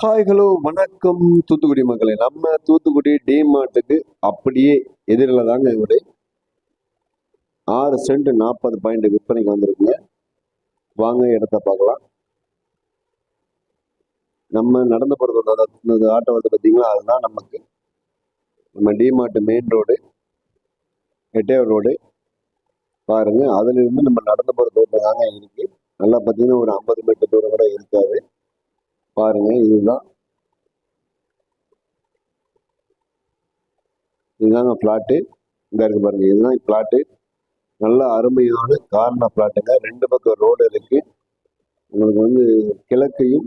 Hi hello வணக்கம் தூத்துக்குடி மக்களே. நம்ம தூத்துக்குடி டிமார்ட்டுக்கு அப்படியே எதிரில் தாங்க இவரு. ஆறு சென்ட் நாற்பது பாயிண்ட் விற்பனைக்கு வந்திருக்குங்க. வாங்க இடத்த பார்க்கலாம். நம்ம நடந்து போகிறது ஆட்டோ வந்து பார்த்தீங்களா அதுதான் நமக்கு. நம்ம DMart main road Ettaiyur road பாருங்க அதிலிருந்து நம்ம நடந்து போகிற தூரம் தாங்க இருக்குது நல்லா பார்த்தீங்கன்னா ஒரு ஐம்பது மீட்டர் பாருங்க இதுதான். இதுதாங்க பிளாட்டு இந்த இருக்கு பாருங்க இதுதான் பிளாட்டு நல்ல அருமையான கார்னர் பிளாட்டுங்க ரெண்டு பக்கம் ரோடு இருக்கு. உங்களுக்கு வந்து கிழக்கையும்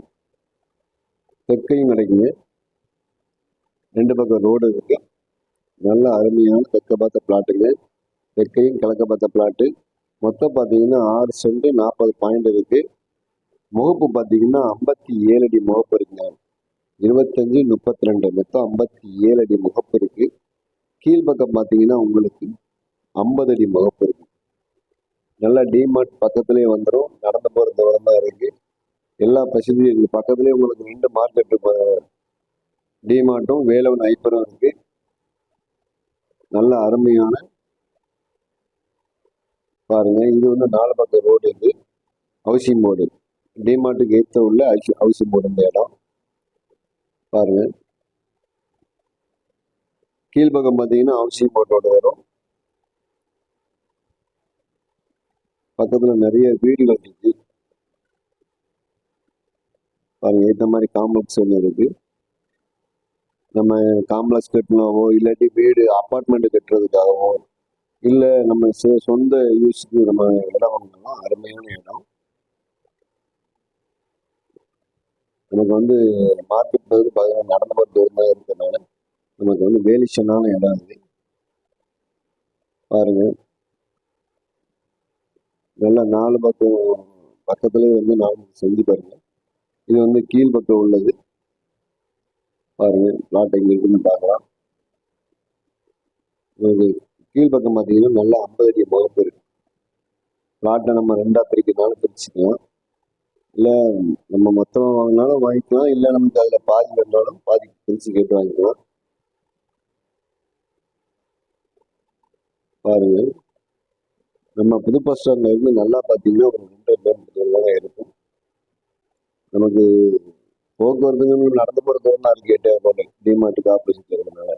தெற்கையும் கிடைக்குங்க. ரெண்டு பக்கம் ரோடு இருக்கு. நல்ல அருமையான தெற்க பார்த்த பிளாட்டுங்க தெற்கையும் கிழக்க பார்த்த பிளாட்டு மொத்தம் பார்த்தீங்கன்னா ஆறு சென்ட் நாற்பது பாயிண்ட் இருக்குது முகப்பு பார்த்தீங்கன்னா ஐம்பத்தி ஏழு அடி முகப்பு இருக்குங்க. இருபத்தஞ்சு முப்பத்தி ரெண்டு மொத்தம் ஐம்பத்தி ஏழு அடி முகப்பு இருக்கு. கீழ்ப்பக்கம் பார்த்தீங்கன்னா உங்களுக்கு ஐம்பது அடி முகப்பு இருக்கு. நல்லா டிமார்ட் பக்கத்துலேயே வந்துடும் நடந்து போகிற தூரம் தான் இருக்கு. எல்லா வசதியும் இருக்குது பக்கத்துலேயே உங்களுக்கு ரெண்டு மார்க்கெட்டு டிமார்ட்டும் வேலவன் ஐப்பரும் இருக்கு. நல்ல அருமையான பாருங்க. இது வந்து நாலு பக்கம் ரோடு இருக்குது ஹவுசிங் போர்டு டிமார்ட்டுக்கு ஏற்ற உள்ள ஹவுசிங் போர்டு இந்த இடம். பாருங்க. கீழ்ப்பக்கம் பார்த்தீங்கன்னா ஹவுசிங் போர்டோட வரும் பக்கத்தில் நிறைய வீடுகள் இருக்கு. பாருங்க ஏற்ற மாதிரி காம்ப்ளெக்ஸ் ஒன்று இருக்கு. நம்ம காம்ப்ளெக்ஸ் கட்டினாவோ இல்லாட்டி வீடு அப்பார்ட்மெண்ட் கட்டுறதுக்காகவோ இல்லை நம்ம சொந்த யூஸுக்கு நம்ம இடம் வாங்கினோம் அருமையான இடம். நமக்கு வந்து மார்க்கெட் பகுதி பார்த்தீங்கன்னா நடந்து போகிற தூரம் தான் இருக்கிறதுனால நமக்கு வந்து வேலிஷனான இடம் இது. பாருங்க. நல்லா நாலு பக்கம் பக்கத்துலேயே வந்து நாலு செஞ்சு பாருங்க. இது வந்து கீழ் பக்கம் உள்ளது. பாருங்க பிளாட் எங்கே இருக்குன்னு பார்க்கலாம். உங்களுக்கு கீழ் பக்கம் பார்த்தீங்கன்னா நல்லா ஐம்பது அடி முகப்பு இருக்கு. பிளாட்டை நம்ம ரெண்டாக பிரிக்கிறதுனால பிரிச்சுக்கலாம். இல்லை நம்ம மொத்தமாக வாங்கினாலும் வாங்கிக்கலாம். இல்லை நமக்கு அதில் பாதி வேணாலும் பாதி பிரிச்சு கேட்டு வாங்கிக்கலாம். பாருங்க. நம்ம புது பஸ் ஸ்டாண்ட்ல இருந்து நல்லா பார்த்தீங்கன்னா ஒரு ரெண்டு கிலோமீட்டர் தூரம் இருக்கும். நமக்கு போக்குவரத்துக்கு நடந்து போகிற தூரம் தான் இருக்கு. எட்டே ரோடு டிமார்ட்டுக்கு ஆப்போசிட் இருக்கிறதுனால.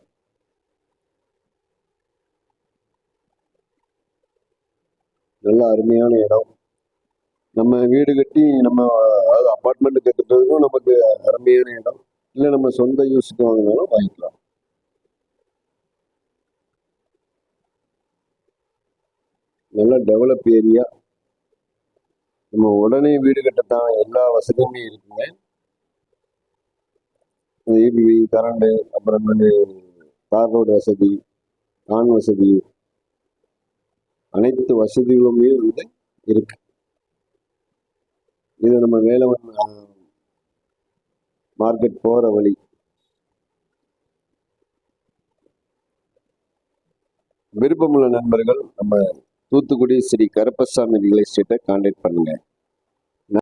நல்ல அருமையான இடம். நம்ம வீடு கட்டி நம்ம அதாவது அப்பார்ட்மெண்ட் கட்டுறதுக்கும் நமக்கு அருமையான இடம். இல்லை நம்ம சொந்த யூஸுக்கு வாங்கினாலும் வாங்கிக்கலாம். நல்ல டெவலப் ஏரியா நம்ம உடனே வீடு கட்டத்தான் எல்லா வசதியுமே இருக்குங்க. ஏபிவி கரண்டு அப்புறம் வந்து தார் ரோடு வசதி ஆண் வசதி அனைத்து வசதிகளுமே வந்து இருக்கு. இது நம்ம வேலவன் மார்க்கெட் போகிற வழி. விருப்பமுள்ள நண்பர்கள் நம்ம தூத்துக்குடி ஸ்ரீ கருப்பசாமி ரியல் எஸ்டேட்டை கான்டாக்ட் பண்ணுங்க.